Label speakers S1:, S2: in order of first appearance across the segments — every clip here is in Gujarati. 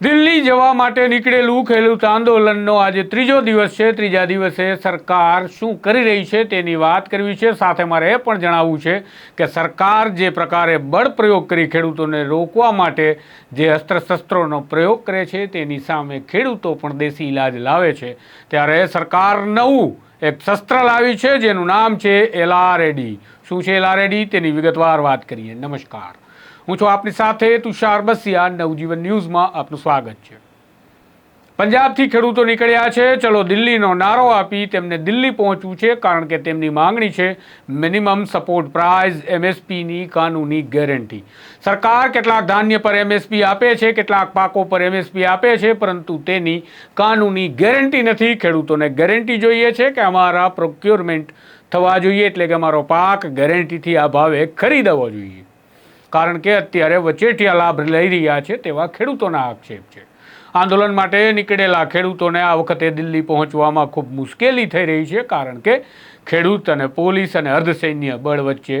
S1: દિલ્હી જવા માટે નીકળેલું ખેડૂત આંદોલનનો આજે ત્રીજો દિવસ છે. ત્રીજા દિવસે સરકાર શું કરી રહી છે તેની વાત કરવી છે. સાથે મારે એ પણ જણાવવું છે કે સરકાર જે પ્રકારે બળ પ્રયોગ કરી ખેડૂતોને રોકવા માટે જે અસ્ત્રશસ્ત્રોનો પ્રયોગ કરે છે તેની સામે ખેડૂતો પણ દેશી ઇલાજ લાવે છે. ત્યારે સરકાર નવું એક શસ્ત્ર લાવી છે જેનું નામ છે એલઆરએડી શું છે એલઆરએડી તેની વિગતવાર વાત કરીએ. નમસ્કાર. હું છું આપની સાથે તુષાર બસિયા, નવજીવન ન્યૂઝમાં આપનું સ્વાગત છે. પંજાબથી ખેડૂતો નીકળ્યા છે. ચલો દિલ્હીનો નારો આપી તેમને દિલ્હી પહોંચવું છે, કારણ કે તેમની માંગણી છે મિનિમમ સપોર્ટ પ્રાઇઝ, એમએસપીની કાનૂની ગેરંટી. સરકાર કેટલાક ધાન્ય પર એમએસપી આપે છે, કેટલાક પાકો પર એમએસપી આપે છે, પરંતુ તેની કાનૂની ગેરંટી નથી. ખેડૂતોને ગેરંટી જોઈએ છે કે અમારા પ્રોક્યોરમેન્ટ થવા જોઈએ, એટલે કે અમારો પાક ગેરંટીથી આ ભાવે ખરીદવો જોઈએ. કારણ કે અત્યારે વચેટિયા લાભ લઈ રહ્યા છે તેવા ખેડૂતોના આક્ષેપ છે. આંદોલન માટે નીકળેલા ખેડૂતોને આ વખતે દિલ્હી પહોંચવામાં ખૂબ મુશ્કેલી થઈ રહી છે કારણ કે ખેડૂત અને પોલીસ અને અર્ધસૈન્ય બળ વચ્ચે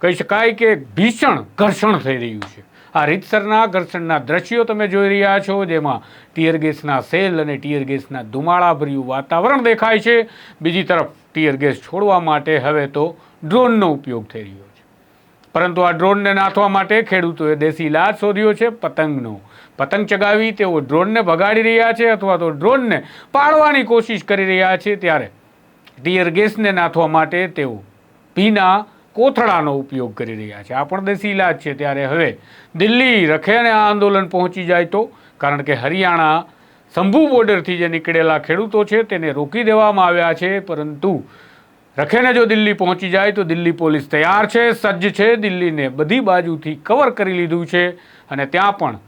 S1: કહી શકાય કે ભીષણ ઘર્ષણ થઈ રહ્યું છે. આ રીતસરના ઘર્ષણના દ્રશ્યો તમે જોઈ રહ્યા છો જેમાં ટીયર ગેસના સેલ અને ટીયર ગેસના ધુમાડાભર્યું વાતાવરણ દેખાય છે. બીજી તરફ ટીયર ગેસ છોડવા માટે હવે તો ડ્રોનનો ઉપયોગ થઈ રહ્યો છે. પરંતુ આ ડ્રોનને નાથવા માટે ખેડૂતોએ દેશી ઇલાજ શોધ્યો છે પતંગનો. પતંગ ચગાવી તેઓ ડ્રોનને ભગાડી રહ્યા છે અથવા તો ડ્રોનને પાડવાની કોશિશ કરી રહ્યા છે ત્યારે ટીયર ગેસને નાથવા માટે તેઓ ભીના કોથળાનો ઉપયોગ કરી રહ્યા છે. આ પણ દેશી ઇલાજ છે. ત્યારે હવે દિલ્હી રખે અને આ આંદોલન પહોંચી જાય તો, કારણ કે હરિયાણા શંભુ બોર્ડરથી જે નીકળેલા ખેડૂતો છે તેને રોકી દેવામાં આવ્યા છે, પરંતુ રખેને જો દિલ્હી પહોંચી જાય તો દિલ્હી પોલીસ તૈયાર છે, સજ્જ છે. દિલ્હીને બધી બાજુથી કવર કરી લીધું છે અને ત્યાં પણ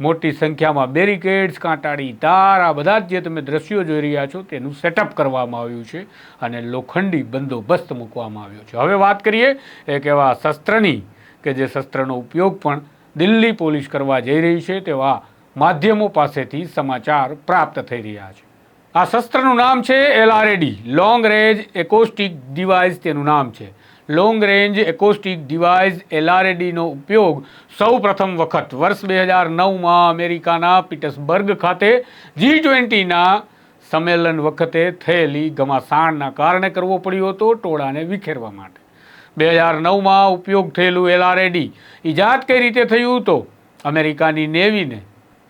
S1: મોટી સંખ્યામાં બેરિકેડ્સ કાંટાળી તાર આ બધા જ જે તમે દ્રશ્યો જોઈ રહ્યા છો તેનું સેટઅપ કરવામાં આવ્યું છે અને લોખંડી બંદોબસ્ત મૂકવામાં આવ્યો છે. હવે વાત કરીએ એક એવા શસ્ત્રની કે જે શસ્ત્રનો ઉપયોગ પણ દિલ્હી પોલીસ કરવા જઈ રહી છે તેવા માધ્યમો પાસેથી સમાચાર પ્રાપ્ત થઈ રહ્યા છે. આ શસ્ત્રનું નામ છે LRAD long range acoustic device તેનું નામ છે. લોંગ રેન્જ એકોસ્ટિક ડિવાઇસ એલઆરએડીનો ઉપયોગ સૌ પ્રથમ વખત વર્ષ બે હજાર નવમાં અમેરિકાના પીટર્સબર્ગ ખાતે જી ટ્વેન્ટીના સંમેલન વખતે થયેલી ઘમાસાણના કારણે કરવો પડ્યો હતો ટોળાને વિખેરવા માટે. બે હજાર નવમાં ઉપયોગ થયેલું એલઆરએડી ઇજાદ કઈ રીતે થયું તો? અમેરિકાની નેવીને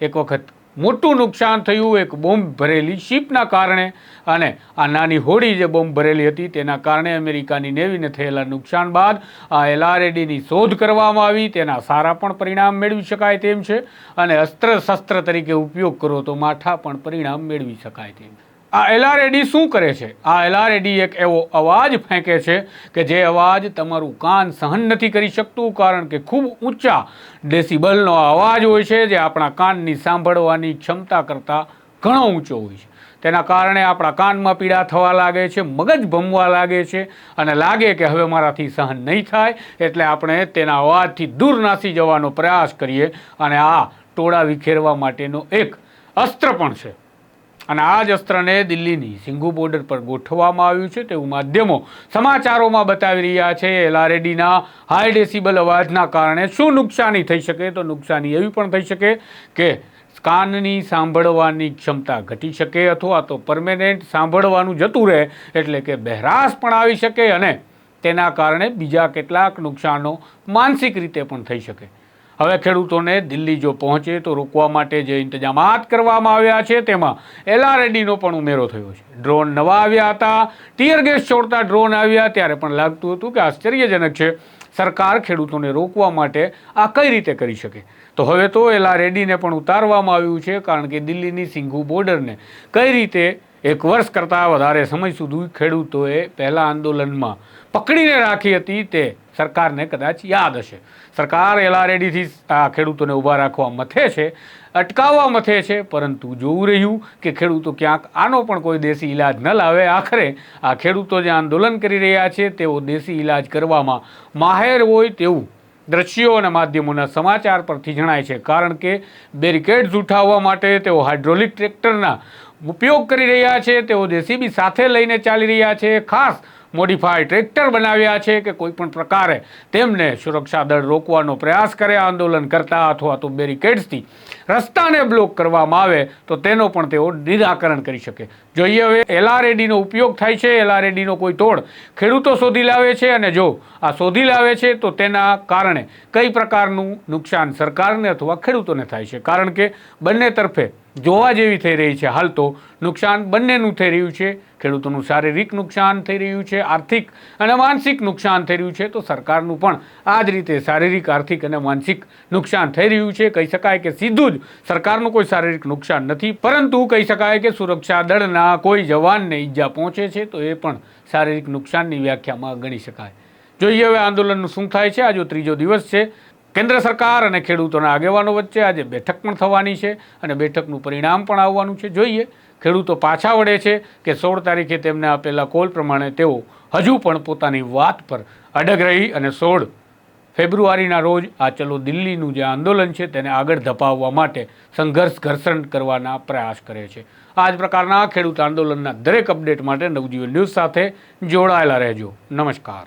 S1: એક વખત મોટું નુકસાન થયું, એક બોમ્બ ભરેલી શિપના કારણે. અને આ નાની હોડી જે બોમ્બ ભરેલી હતી, તેના કારણે અમેરિકાની નેવીને થયેલા નુકસાન બાદ આ એલઆરએડીની શોધ કરવામાં આવી. તેના સારા પણ પરિણામ મેળવી શકાય તેમ છે. અને અસ્ત્ર શસ્ત્ર તરીકે ઉપયોગ કરો તો માઠા પણ પરિણામ મેળવી શકાય તેમ છે. આ એલઆરએડી શું કરે છે? આ એલઆરએડી એક એવો અવાજ ફેંકે છે કે જે અવાજ તમારું કાન સહન નથી કરી શકતું, કારણ કે ખૂબ ઊંચા ડેસિબલનો અવાજ હોય છે જે આપણા કાનની સાંભળવાની ક્ષમતા કરતાં ઘણો ઊંચો હોય છે. તેના કારણે આપણા કાનમાં પીડા થવા લાગે છે, મગજ ભમવા લાગે છે અને લાગે કે હવે મારાથી સહન નહીં થાય, એટલે આપણે તેના અવાજથી દૂર નાસી જવાનો પ્રયાસ કરીએ અને આ ટોળા વિખેરવા માટેનો એક અસ્ત્ર પણ છે. અને આ જ અસ્ત્રને દિલ્હીની સિંઘુ બોર્ડર પર ગોઠવવામાં આવ્યું છે તેવું માધ્યમો સમાચારોમાં બતાવી રહ્યા છે. એલઆરએડીના હાઈ ડેસિબલ અવાજના કારણે શું નુકસાની થઈ શકે તો નુકસાની એવી પણ થઈ શકે કે કાનની સાંભળવાની ક્ષમતા ઘટી શકે અથવા તો પરમેનન્ટ સાંભળવાનું જતું રહે એટલે કે બહેરાશ પણ આવી શકે અને તેના કારણે બીજા કેટલાક નુકસાનો માનસિક રીતે પણ થઈ શકે. હવે ખેડૂતોને દિલ્હી જો પહોંચે તો રોકવા માટે જે ઇંતજામાત કરવામાં આવ્યા છે, તેમાં એલઆરડીનો પણ ઉમેરો થયો છે. ડ્રોન નવા આવ્યા હતા, ટીયર ગેસ છોડતા ડ્રોન આવ્યા, ત્યારે પણ લાગતું હતું કે આશ્ચર્યજનક છે, સરકાર ખેડૂતોને રોકવા માટે આ કઈ રીતે કરી શકે? તો હવે તો એલઆરએડીને પણ ઉતારવામાં આવ્યું છે, કારણ કે દિલ્હીની સિંઘુ બોર્ડરને કઈ રીતે એક વર્ષ કરતાં વધારે સમય સુધી ખેડૂતોએ પહેલાં આંદોલનમાં પકડીને રાખી હતી તે સરકારને કદાચ યાદ હશે. સરકાર એલઆરએડીથી આ ખેડૂતોને ઊભા રાખવા મથે છે, અટકાવવા મથે છે, પરંતુ જોવું રહ્યું કે ખેડૂતો ક્યાંક આનો પણ કોઈ દેશી ઇલાજ ન લાવે. આખરે આ ખેડૂતો જે આંદોલન કરી રહ્યા છે, તેઓ દેશી ઇલાજ કરવામાં માહેર હોય તેવું દ્રશ્યો અને માધ્યમોના સમાચાર પરથી જણાય છે. કારણ કે બેરિકેડ્સ ઉઠાવવા માટે તેઓ હાઇડ્રોલિક ટ્રેક્ટરના ઉપયોગ કરી રહ્યા છે. તેઓ જેસીબી સાથે લઈને ચાલી રહ્યા છે. ખાસ મોડિફાઈડ ટ્રેક્ટર બનાવ્યા છે કે કોઈ પણ પ્રકારે તેમને સુરક્ષા દળ રોકવાનો પ્રયાસ કરે, આંદોલન કરતા અથવા તો બેરિકેડ્સથી રસ્તાને બ્લોક કરવામાં આવે તો તેનો પણ તેઓ નિરાકરણ કરી શકે. જોઈએ હવે, એલઆરએડીનો ઉપયોગ થાય છે. એલઆરએડીનો કોઈ તોડ ખેડૂતો શોધી લાવે છે અને જો આ શોધી લાવે છે, તો તેના કારણે કઈ પ્રકારનું નુકસાન સરકારને અથવા ખેડૂતોને થાય છે? કારણ કે બંને તરફે જોવા જેવી થઈ રહી છે હાલ તો નુકસાન બંનેનું થઈ રહ્યું છે. ખેડૂતોનું શારીરિક નુકસાન થઈ રહ્યું છે, આર્થિક અને માનસિક નુકસાન થઈ રહ્યું છે. તો સરકારનું પણ આ જ રીતે શારીરિક, આર્થિક અને માનસિક નુકસાન થઈ રહ્યું છે. કહી શકાય કે સીધું જ સરકારનું કોઈ શારીરિક નુકસાન નથી, પરંતુ કહી શકાય કે સુરક્ષા દળના કોઈ જવાનને ઈજા પહોંચે છે, તો એ પણ શારીરિક નુકસાનની વ્યાખ્યામાં ગણી શકાય. જોઈએ હવે આંદોલનનું શું થાય છે? આજે ત્રીજો દિવસ છે. કેન્દ્ર સરકાર અને ખેડૂતોના આગેવાનો વચ્ચે આજે બેઠક પણ થવાની છે અને બેઠકનું પરિણામ પણ આવવાનું છે. જોઈએ, ખેડૂતો પાછા વળે છે કે સોળ તારીખે તેમને આપેલા કોલ પ્રમાણે તેઓ હજુ પણ પોતાની વાત પર અડગ રહી અને સોળ ફેબ્રુઆરીના રોજ આ ચલો દિલ્હીનું જે આંદોલન છે તેને આગળ ધપાવવા માટે સંઘર્ષ ઘર્ષણ કરવાના પ્રયાસ કરે છે. આ જ પ્રકારના ખેડૂત આંદોલનના દરેક અપડેટ માટે નવજીવન ન્યૂઝ સાથે જોડાયેલા રહેજો. નમસ્કાર.